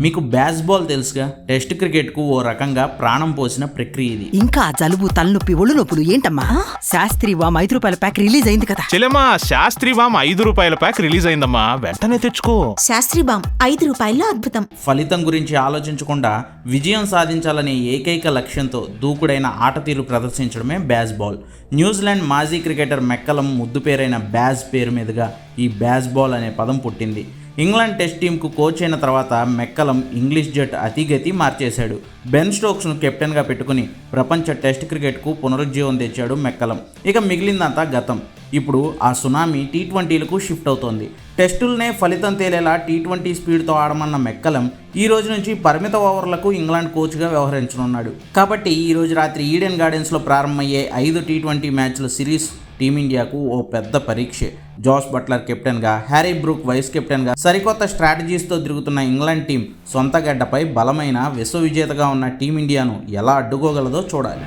మీకు బ్యాస్బాల్ తెలుసుగా? టెస్ట్ క్రికెట్కు ఓ రకంగా ప్రాణం పోసిన ప్రక్రియ ఇది. ఇంకా జలుబు తలనొప్పి ఒళ్ళు నొప్పులు ఏంటమ్మా? శాస్త్రి వామ్ ఐదు రూపాయల ప్యాక్ రిలీజ్ అయింది కదా. చెల్లెమ్మా శాస్త్రి వామ్ ఐదు రూపాయల ప్యాక్ రిలీజ్ అయిందమ్మా. వెంటనే తెచ్చుకో. శాస్త్రి బామ్ ఐదు రూపాయల్లో అద్భుతం. ఫలితం గురించి ఆలోచించకుండా విజయం సాధించాలనే ఏకైక లక్ష్యంతో దూకుడైన ఆట తీరు ప్రదర్శించడమే బ్యాస్బాల్ న్యూజిలాండ్ మాజీ క్రికెటర్ మెక్కలం ముద్దు పేరైన బ్యాజ్ పేరు మీదుగా ఈ బ్యాస్బాల్ అనే పదం పుట్టింది. ఇంగ్లాండ్ టెస్ట్ టీంకు కోచ్ అయిన తర్వాత మెక్కలం ఇంగ్లీష్ జట్ అతిగతి మార్చేశాడు. బెన్ స్టోక్స్ను కెప్టెన్గా పెట్టుకుని ప్రపంచ టెస్ట్ క్రికెట్కు పునరుజ్జీవం తెచ్చాడు మెక్కలం. ఇక మిగిలిందంతా గతం. ఇప్పుడు ఆ సునామీ టీ ట్వంటీలకు షిఫ్ట్ అవుతోంది. టెస్టులనే ఫలితం తేలేలా టీ ట్వంటీ స్పీడ్తో ఆడమన్న మెక్కలం ఈ రోజు నుంచి పరిమిత ఓవర్లకు ఇంగ్లాండ్ కోచ్గా వ్యవహరించనున్నాడు. కాబట్టి ఈ రోజు రాత్రి ఈడెన్ గార్డెన్స్లో ప్రారంభమయ్యే ఐదు టీ ట్వంటీ మ్యాచ్ల సిరీస్ టీమిండియాకు ఓ పెద్ద పరీక్షే జాస్ బట్లర్ కెప్టెన్గా హ్యారీ బ్రూక్ వైస్ కెప్టెన్గా సరికొత్త స్ట్రాటజీస్తో తిరుగుతున్న ఇంగ్లాండ్ టీం సొంత గడ్డపై బలమైన విశ్వ విజేతగా ఉన్న టీమిండియాను ఎలా అడ్డుకోగలదో చూడాలి